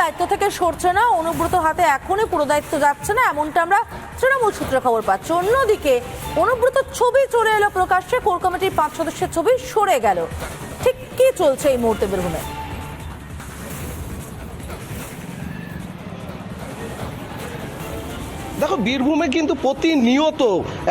দায়িত্ব থেকে সরছে না, অনুব্রত হাতে এখনই পুরো দায়িত্ব যাচ্ছে না, এমনটা আমরা তৃণমূল সূত্রে খবর পাচ্ছি। অন্যদিকে, অনুব্রত ছবি চলে এলো প্রকাশ্যে, কোর কমিটির পাঁচ সদস্যের ছবি সরে গেল। ঠিক কি চলছে এই মুহূর্তে বীরভূমে? দেখো, বীরভূমে কিন্তু প্রতিনিয়ত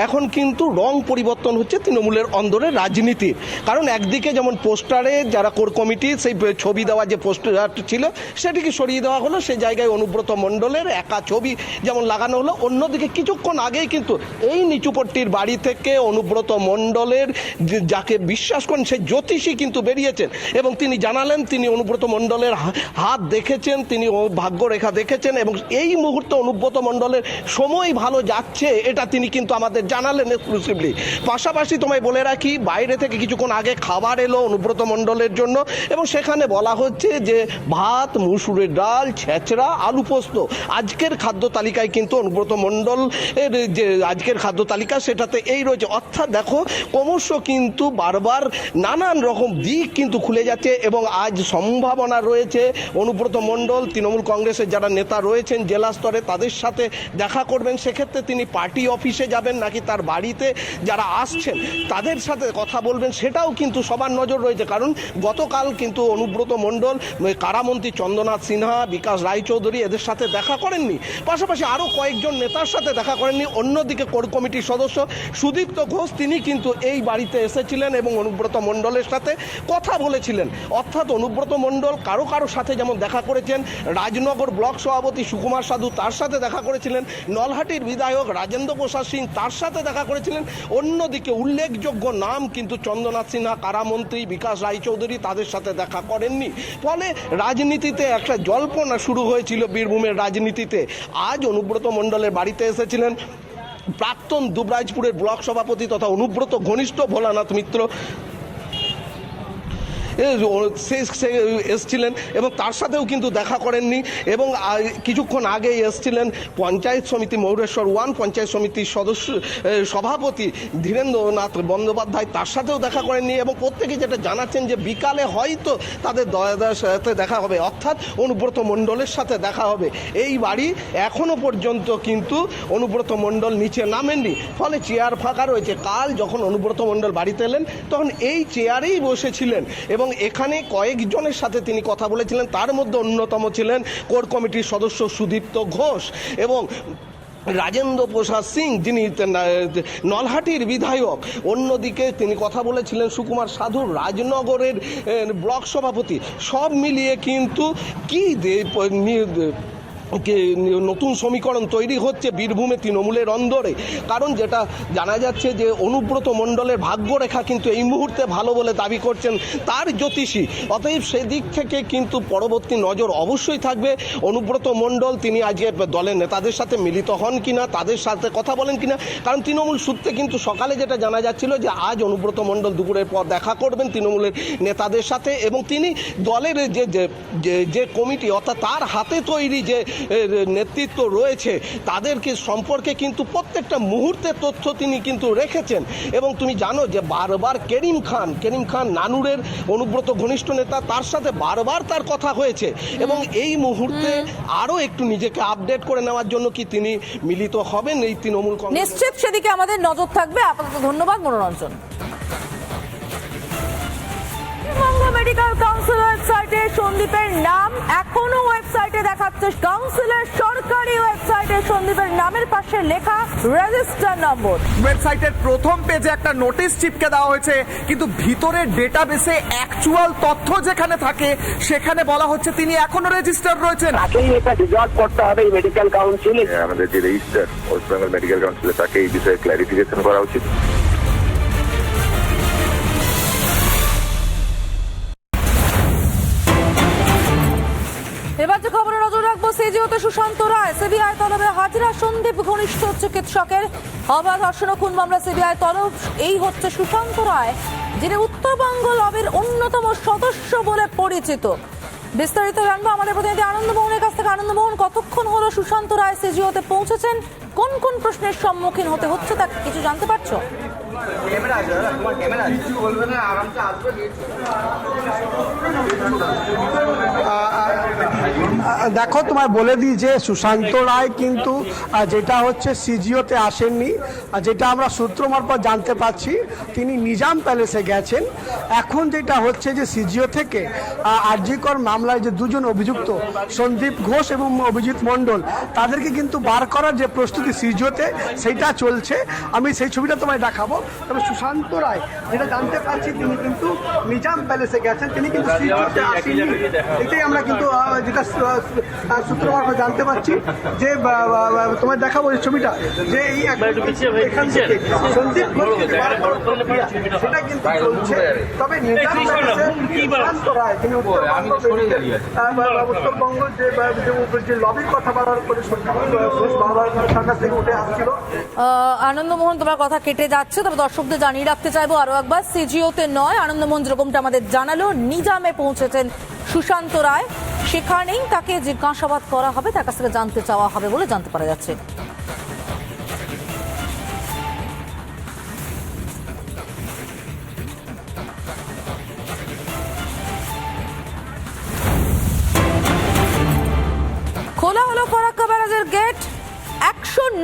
এখন কিন্তু রং পরিবর্তন হচ্ছে তৃণমূলের অন্দরের রাজনীতির কারণ একদিকে যেমন পোস্টারে যারা কোর কমিটি, সেই ছবি দেওয়া যে পোস্টার ছিল, সেটিকে সরিয়ে দেওয়া হলো সেই জায়গায় অনুব্রত মণ্ডলের একা ছবি যেমন লাগানো হলো। অন্যদিকে কিছুক্ষণ আগেই কিন্তু এই নিচুপট্টির বাড়ি থেকে অনুব্রত মণ্ডলের যাকে বিশ্বাস করেন সেই জ্যোতিষী কিন্তু বেরিয়েছেন এবং তিনি জানালেন, তিনি অনুব্রত মণ্ডলের হাত দেখেছেন, তিনি ভাগ্যরেখা দেখেছেন এবং এই মুহূর্তে অনুব্রত মণ্ডলের সময় ভালো যাচ্ছে, এটা তিনি কিন্তু আমাদের জানালেন এক্সক্লুসিভলি পাশাপাশি তোমায় বলে রাখি, বাইরে থেকে কিছুক্ষণ আগে খাবার এলো অনুব্রত মণ্ডলের জন্য, এবং সেখানে বলা হচ্ছে যে ভাত, মুসুরের ডাল, ছেঁচড়া, আলু পোস্ত, আজকের খাদ্য তালিকায় কিন্তু অনুব্রত মণ্ডল এর যে আজকের খাদ্য তালিকা সেটাতে এই রয়েছে। অর্থাৎ দেখো, ক্রমশ কিন্তু বারবার নানান রকম দিক কিন্তু খুলে যাচ্ছে, এবং আজ সম্ভাবনা রয়েছে, অনুব্রত মণ্ডল, তৃণমূল কংগ্রেসের যারা নেতা রয়েছেন জেলা স্তরে, তাদের সাথে দেখা করবেন, সেক্ষেত্রে তিনি পার্টি অফিসে যাবেন নাকি তার বাড়িতে যারা আসছেন, তাদের সাথে কথা বলবেন, সেটাও কিন্তু সবার নজর রয়েছে। কারণ গতকাল কিন্তু অনুব্রত মণ্ডল কারামন্ত্রী চন্দ্রনাথ সিনহা, বিকাশ রায়চৌধুরী এদের সাথে দেখা করেননি। পাশাপাশি আরও কয়েকজন নেতার সাথে দেখা করেননি, অন্যদিকে কোর কমিটির সদস্য সুদীপ্ত ঘোষ, তিনি কিন্তু এই বাড়িতে এসেছিলেন এবং অনুব্রত মণ্ডলের সাথে কথা বলেছিলেন। অর্থাৎ অনুব্রত মণ্ডল কারও কারও সাথে যেমন দেখা করেছেন, রাজনগর ব্লক সভাপতি সুকুমার সাধু তার সাথে দেখা করেছিলেন নলহাটির বিধায়ক রাজেন্দ্র প্রসাদ সিং তার সাথে দেখা করেছিলেন। অন্যদিকে উল্লেখযোগ্য নাম কিন্তু চন্দ্রনাথ সিনহা, কারামন্ত্রী বিকাশ রায়চৌধুরী তাদের সাথে দেখা করেননি। ফলে রাজনীতিতে একটা জল্পনা শুরু হয়েছিল বীরভূমের রাজনীতিতে। আজ অনুব্রত মণ্ডলের বাড়িতে এসেছিলেন। প্রাক্তন দুবরাজপুরের ব্লক সভাপতি তথা অনুব্রত ঘনিষ্ঠ ভোলানাথ মিত্র। এসছিলেন এবং তার সাথেও কিন্তু দেখা করেননি এবং কিছুক্ষণ আগে এসছিলেন পঞ্চায়েত সমিতি মৌরেশ্বর ওয়ান, পঞ্চায়েত সমিতির সদস্য সভাপতি ধীরেন্দ্রনাথ বন্দ্যোপাধ্যায় তার সাথেও দেখা করেননি এবং প্রত্যেকে যেটা জানাচ্ছেন যে বিকালে হয়তো তাদের দয়াদার সাথে দেখা হবে। অর্থাৎ অনুব্রত মণ্ডলের সাথে দেখা হবে। এই বাড়ি এখনও পর্যন্ত কিন্তু অনুব্রত মণ্ডল নিচে নামেননি। ফলে চেয়ার ফাঁকা রয়েছে। কাল যখন অনুব্রত মণ্ডল বাড়িতে এলেন, তখন এই চেয়ারেই বসেছিলেন এবং এখানে কয়েকজনের সাথে তিনি কথা বলেছিলেন। তার মধ্যে অন্যতম ছিলেন কোর কমিটির সদস্য সুদীপ্ত ঘোষ এবং রাজেন্দ্র প্রসাদ সিং, যিনি নলহাটির বিধায়ক। অন্যদিকে তিনি কথা বলেছিলেন সুকুমার সাধু রাজনগরের ব্লক সভাপতি। সব মিলিয়ে কিন্তু কী নতুন সমীকরণ তৈরি হচ্ছে বীরভূমে তৃণমূলের অন্দরে। কারণ যেটা জানা যাচ্ছে যে অনুব্রত মণ্ডলের ভাগ্যরেখা কিন্তু এই মুহূর্তে ভালো বলে দাবি করছেন তার জ্যোতিষী। অতএব সেদিক থেকে কিন্তু পরবর্তী নজর অবশ্যই থাকবে। অনুব্রত মণ্ডল তিনি আজকে দলের নেতাদের সাথে মিলিত হন কিনা, তাদের সাথে কথা বলেন কিনা, কারণ তৃণমূল সূত্রে কিন্তু সকালে যেটা জানা যাচ্ছিল যে আজ অনুব্রত মণ্ডল দুপুরের পর দেখা করবেন তৃণমূলের নেতাদের সাথে এবং তিনি দলের যে, যে- কমিটি অর্থাৎ তার হাতে তৈরি যে নেতৃত্ব রয়েছে তাদেরকে সম্পর্কে কিন্তু প্রত্যেকটা মুহূর্তের তথ্য তিনি কিন্তু রেখেছেন। এবং তুমি জানো যে বারবার করিম খান করিম খান নানুরের অনুব্রত ঘনিষ্ঠ নেতা তার সাথে বারবার তার কথা হয়েছে। এবং এই মুহূর্তে আরও একটু নিজেকে আপডেট করে নেওয়ার জন্য কি তিনি মিলিত হবেন এই তৃণমূল কংগ্রেস? নিশ্চিত সেদিকে আমাদের নজর থাকবে। আপাতত ধন্যবাদ মনোরঞ্জন। মেডিকেল কাউন্সিল ওয়েবসাইটে সন্দীপের নাম এখনও ওয়েবসাইটে দেখাচ্ছে। কাউন্সিলের সরকারি ওয়েবসাইটে সন্দীপের নামের পাশে লেখা রেজিস্টার নম্বর ওয়েবসাইটের প্রথম পেজে একটা নোটিশ চিপকে দেওয়া হয়েছে কিন্তু ভিতরের ডেটাবেসে অ্যাকচুয়াল তথ্য যেখানে থাকে সেখানে বলা হচ্ছে তিনি এখনও রেজিস্টার রয়েছেন। তাকেই এটা ডিজলভ করতে হবে এই মেডিকেল কাউন্সিলে আমাদের যে রেজিস্টার ওয়েস্ট বেঙ্গল মেডিকেল কাউন্সিলে তাকে এই বিষয়ে ক্লারিফিকেশন করা উচিত। সিজিওতে সুশান্ত রায়, সিবিআই তলবে হাজিরা সন্দীপ ঘনিষ্ঠ চিকিৎসকের। অবাধ ধর্ষণ খুন মামলা সিবিআই তলব। এই হচ্ছে সুশান্ত রায়, যিনি উত্তরবঙ্গ লবির অন্যতম সদস্য বলে পরিচিত। বিস্তারিত জানব আমাদের প্রতিনিধি আনন্দমোহনের কাছ থেকে। আনন্দমোহন, কতক্ষণ হলো সুশান্ত রায় সিজিওতে পৌঁছেছেন? কোন কোন প্রশ্নের সম্মুখীন হতে হচ্ছে, তা কিছু জানতে পারছ? দেখো, তোমায় বলে দিই যে সুশান্ত রায় কিন্তু যেটা হচ্ছে সিজিওতে আসেননি যেটা আমরা সূত্র মারফত জানতে পারছি তিনি নিজাম প্যালেসে গেছেন। এখন যেটা হচ্ছে যে সিজিও থেকে আরজিকর মামলায় যে দুজন অভিযুক্ত, সন্দীপ ঘোষ এবং অভিজিৎ মণ্ডল, তাদেরকে কিন্তু বার করার যে প্রস্তুতি সিজিওতে সেইটা চলছে। আমি সেই ছবিটা তোমায় দেখাবো। তবে সুশান্ত রায় যেটা জানতে পারছি তিনি কিন্তু নিজাম প্যালেসে গেছেন। তিনি কিন্তু সিজিওতে আসেননি। এটাই আমরা কিন্তু যেটা সু- সূত্র মারফত জানতে পারছি যে তোমায় দেখাবো এই ছবিটা যে এই এখান থেকে সন্দীপ সেটা কিন্তু চলছে। তবে নিজাম প্যালেসে সুশান্ত রায় তিনি উত্তরবঙ্গ যে যে- লবির কথা বারবার করে সন্দীপ ঘোষ বারবার তার কাছ থেকে উঠে আসছিল। আনন্দমোহন তোমার কথা কেটে যাচ্ছে তবে দর্শকদের জানিয়ে রাখতে চাইব আরও একবার। সিজিওতে নয় আনন্দমোহন যেরকমটা আমাদের জানালো, নিজামে পৌঁছেছেন সুশান্ত রায়। সেখানেই তাকে জিজ্ঞাসাবাদ করা হবে, তার কাছ থেকে জানতে চাওয়া হবে বলে জানতে পারা যাচ্ছে।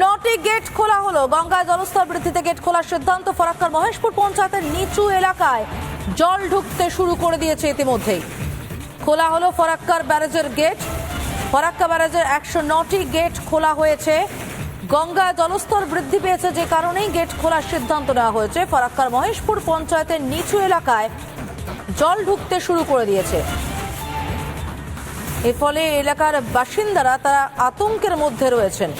নটি গেট খোলা হলো। গঙ্গায় জলস্তর বৃদ্ধিতে গেট খোলার সিদ্ধান্ত ফরাক্কার মহেশপুর পঞ্চায়েতের নিচু এলাকায়। জল ঢুকতে শুরু করে দিয়েছে ইতিমধ্যেই। খোলা হলো ফরাক্কার ব্যারাজের গেট। ফরাক্কা ব্যারাজের একশো নটি গেট খোলা হয়েছে। গঙ্গায় জলস্তর বৃদ্ধি পেয়েছে যে কারণেই গেট খোলার সিদ্ধান্ত নেওয়া হয়েছে। ফরাক্কার মহেশপুর পঞ্চায়েতের নিচু এলাকায় জল ঢুকতে শুরু করে দিয়েছে। এর ফলে এলাকার বাসিন্দারা তারা আতঙ্কের মধ্যে রয়েছেন।